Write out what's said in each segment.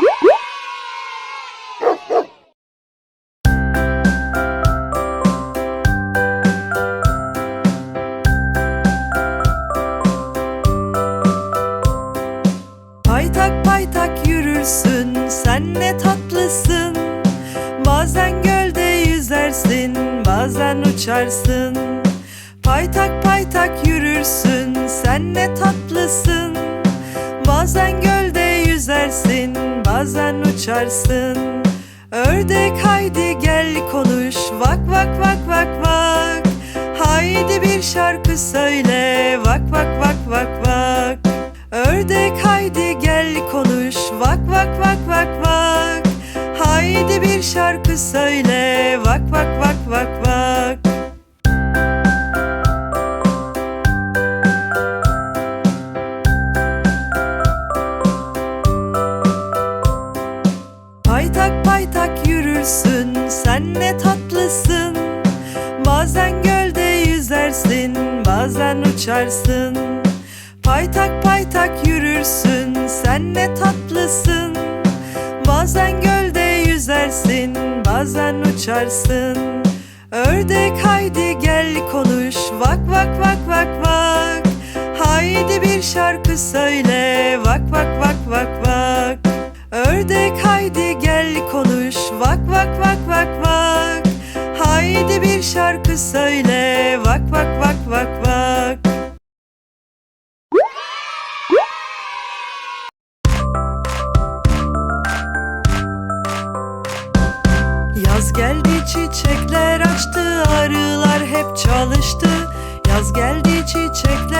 Woo! Şarkı söyle. Vak vak vak vak vak. Ördek haydi gel konuş. Vak vak vak vak vak. Haydi bir şarkı söyle. Vak vak vak vak vak bazen uçarsın Paytak paytak yürürsün. Sen ne tatlısın Bazen gölde yüzersin bazen uçarsın. Ördek haydi gel konuş vak vak vak vak vak. Haydi bir şarkı söyle vak vak vak vak vak. Ördek haydi gel konuş vak vak vak vak vak Haydi bir şarkı söyle. Vak vak vak vak vak. Yaz geldi çiçekler açtı arılar hep çalıştı. Yaz geldi çiçekler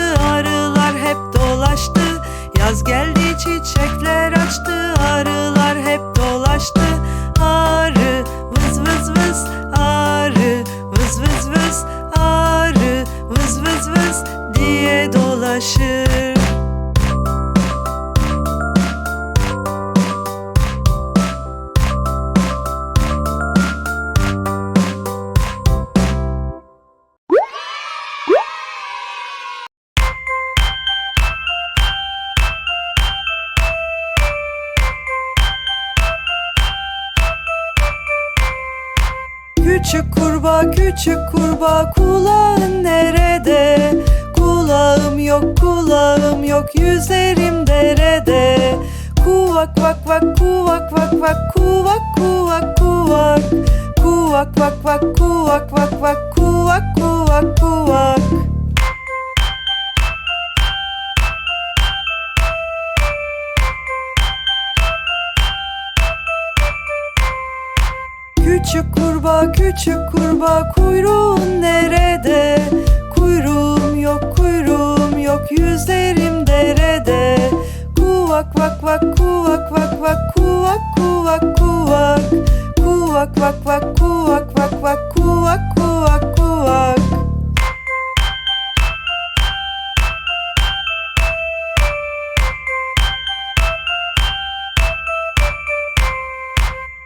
dolaşır Küçük kurbağa küçük kurbağa kulağın nerede? Kulağım yok kulağım yok yüzerim derede. Kuvak vak vak kuvak vak vak kuvak kuvak kuvak. Kuvak vak vak kuvak vak vak kuvak kuvak kuvak. Küçük kurbağa küçük kurbağa kuyruğun nerede? Kuyruğum yok kuyruğum yok yüzlerim derede. Kuvak vak vak kuvak vak vak kuvak kuvak kuvak. Kuvak vak vak kuvak vak vak kuvak kuvak kuvak.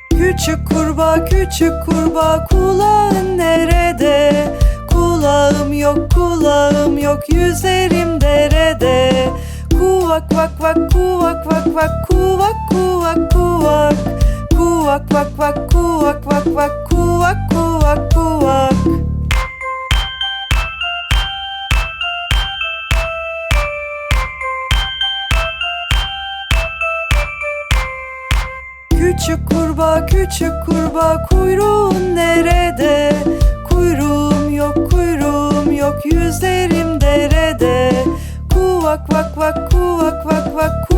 Küçük kurbağa küçük kurbağa kulağın nerede? Kulağım yok kulağım yok yüzerim derede. Kuvak vak vak kuvak vak vak kuvak kuvak kuvak. Kuvak vak vak kuvak vak vak kuvak kuvak kuvak. Küçük kurbağa küçük kurbağa kuyruğun nerede? Kuyruğun kuvak vak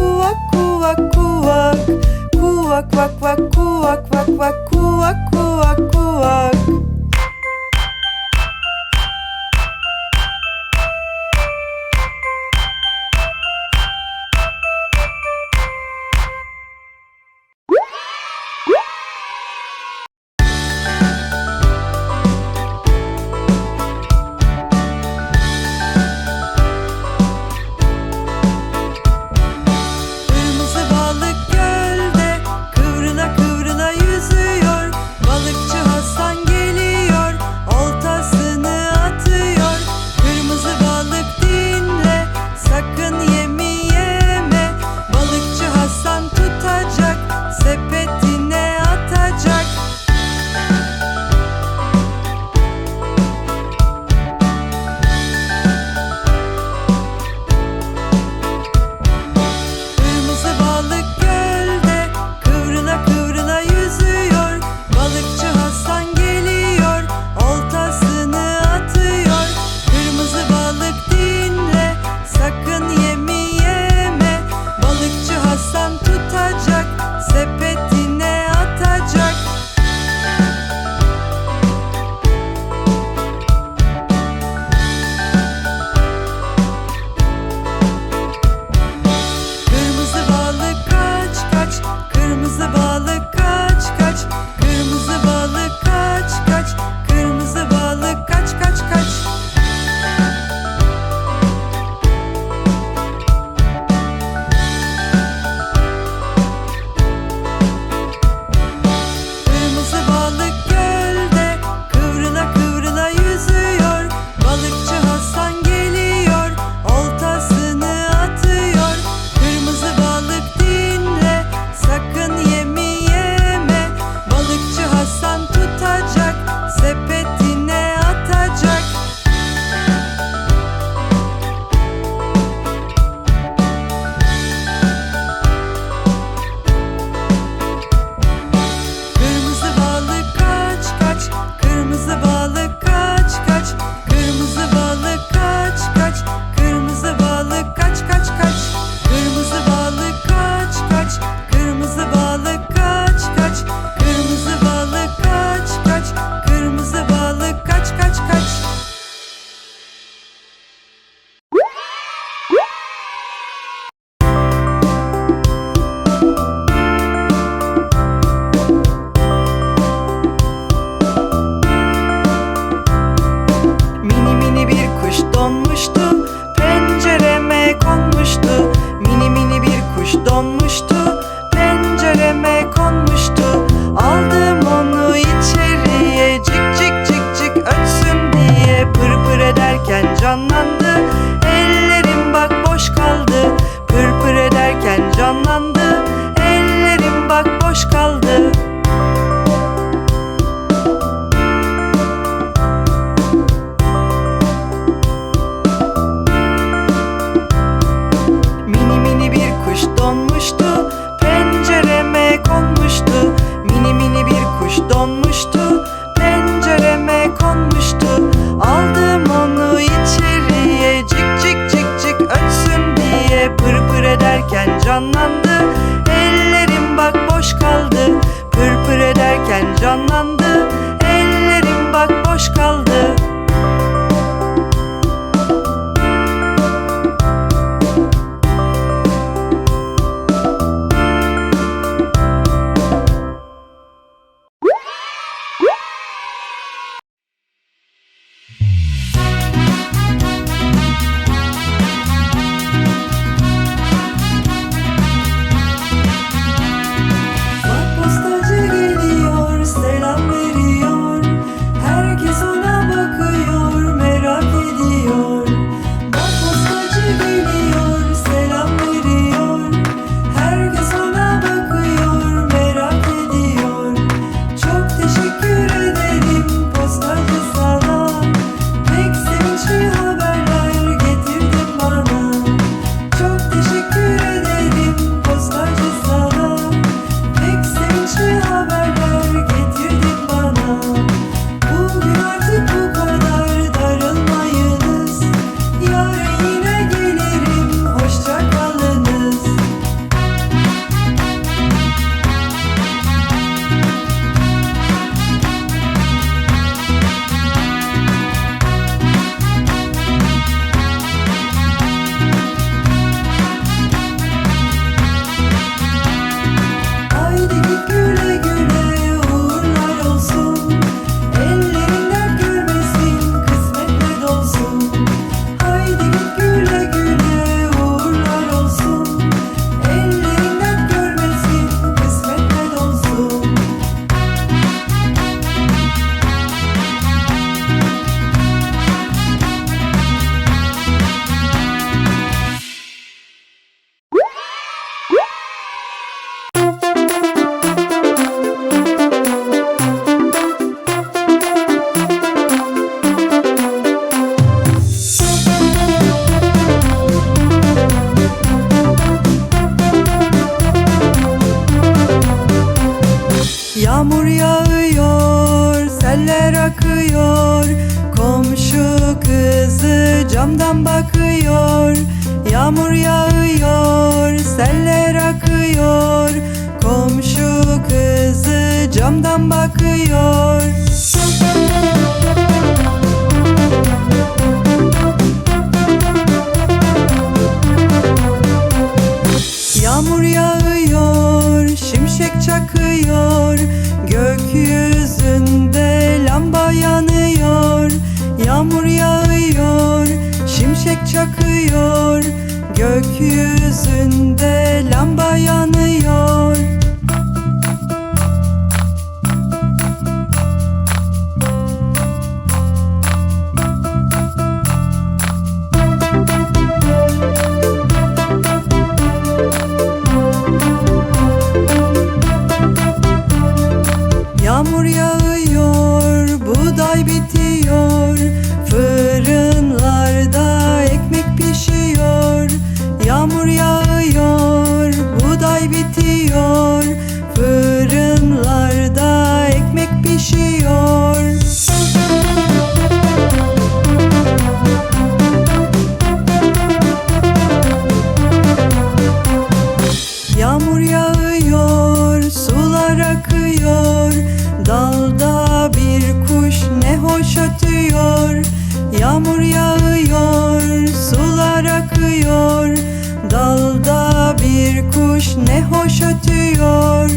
kuş ne hoş ötüyor.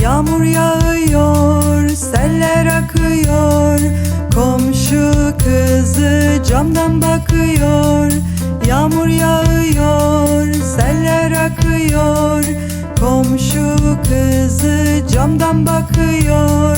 Yağmur yağıyor, seller akıyor. Komşu kızı camdan bakıyor. Yağmur yağıyor takıyor Komşu kızı camdan bakıyor.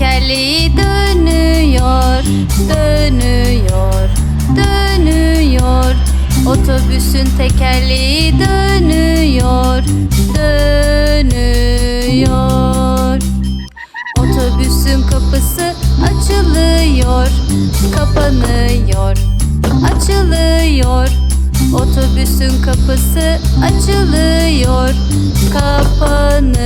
tekerleği dönüyor, dönüyor, dönüyor. Otobüsün tekerleği dönüyor, dönüyor. Otobüsün kapısı açılıyor, kapanıyor, açılıyor. Otobüsün kapısı açılıyor, kapanıyor.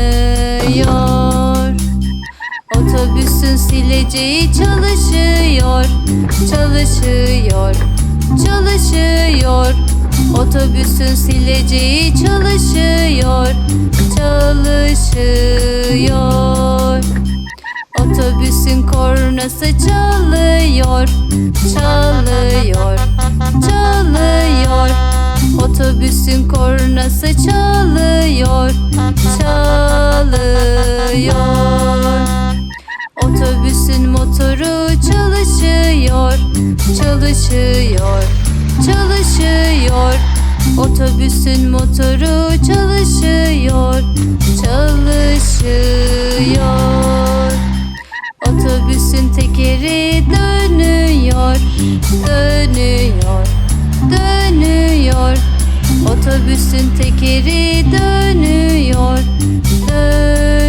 Bütün sileceği çalışıyor Çalışıyor Çalışıyor. Otobüsün sileceği çalışıyor Çalışıyor. Otobüsün kornası çalıyor Çalıyor Çalıyor. Otobüsün kornası çalıyor Çalıyor. Çalışıyor Çalışıyor. Otobüsün motoru çalışıyor Çalışıyor. Otobüsün tekeri dönüyor Dönüyor Dönüyor. Otobüsün tekeri dönüyor Dönüyor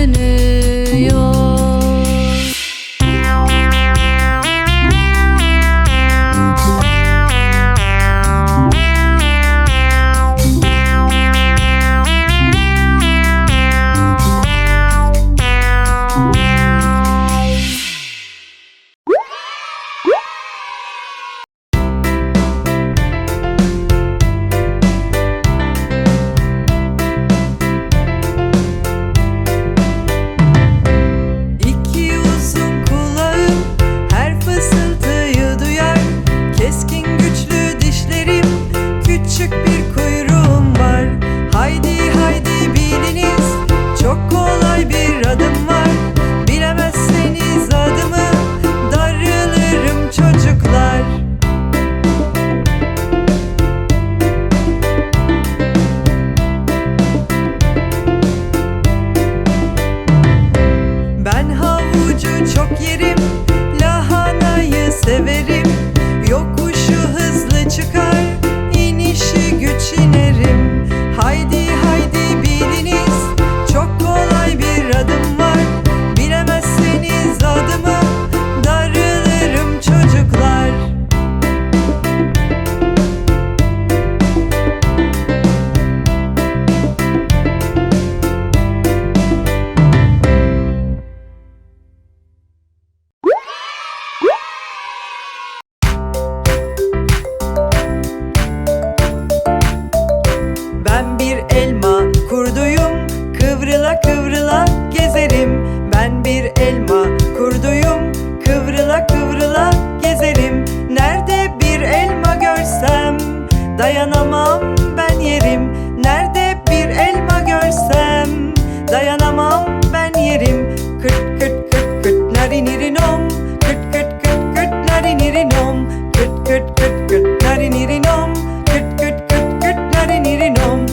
narinirinom Kırt kırt kırt kırt narinirinom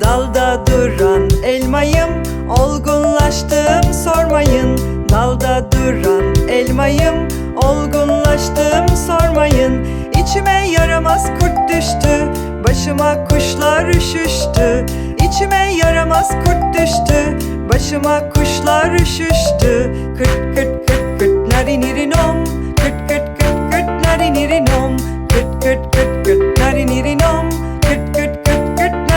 Dalda duran elmayım Olgunlaştım sormayın. Dalda duran elmayım Olgunlaştım sormayın. İçime yaramaz kurt düştü Başıma kuşlar üşüştü. İçime yaramaz kurt düştü Başıma kuşlar üşüştü. Kırt kırt kırt kırt narinirinom Kırt kırt kırt kırt narinirinom Kırt kırt kırt kırt narinirinom Kırt kırt kırt kırt